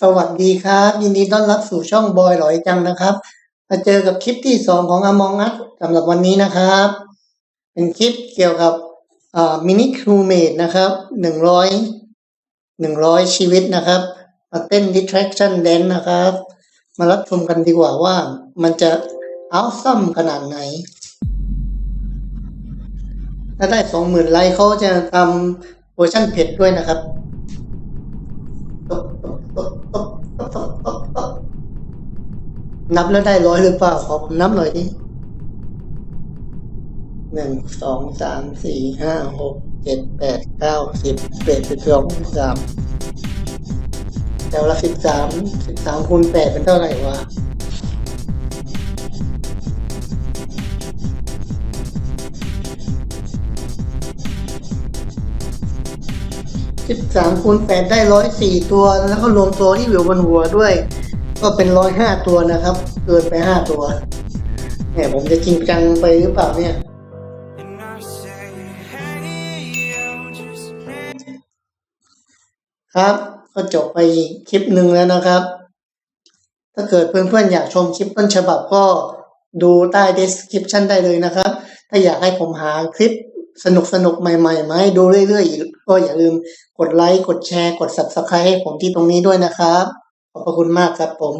สวัสดีครับ ยินดีต้อนรับสู่ช่องบอยหลอยจังนะครับมาเจอกับคลิปที่สองของ Among Us สำหรับวันนี้นะครับ เป็นคลิปเกี่ยวกับมินิครูเมดนะครับหนึ่งร้อยหนึ่งร้อยชีวิตนะครับ มาเต้น distraction dance นะครับ มารับชมกันดีกว่าว่ามันจะเอาซัมขนาดไหน ถ้าได้สองหมื่นไลค์เขาจะทำเวอร์ชันเผ็ดด้วยนะครับ นับแล้วได้ร้อยหรือเปล่าขอผมนับหน่อยดิหนึ่งสองสามสี่ห้าหกเจ็ดแปดเก้าสิบสิบเอ็ดสิบสองสิบสามแถวละสิบสามสิบสามคูณแปดเป็นเท่าไหร่วะสิบสามคูณแปดได้ร้อยสี่ตัว แล้วก็รวมตัวที่อยู่บนหัวด้วย ก็เป็นร้อยห้าตัวนะครับ เกินไปห้าตัวเนี่ยผมจะจริงจังไปหรือเปล่าเนี่ยครับ ก็จบไปอีกคลิปหนึ่งแล้วนะครับ ถ้าเกิดเพื่อนๆอยากชมคลิปต้นฉบับก็ดูใต้ description ได้เลยนะครับ ถ้าอยากให้ผมหาคลิปสนุกๆใหม่ๆมาให้ดูเรื่อยๆกก็อย่าลืมกดไลค์ กดแชร์ กด subscribe ให้ผมที่ตรงนี้ด้วยนะครับ ขอบพระคุณมากครับผม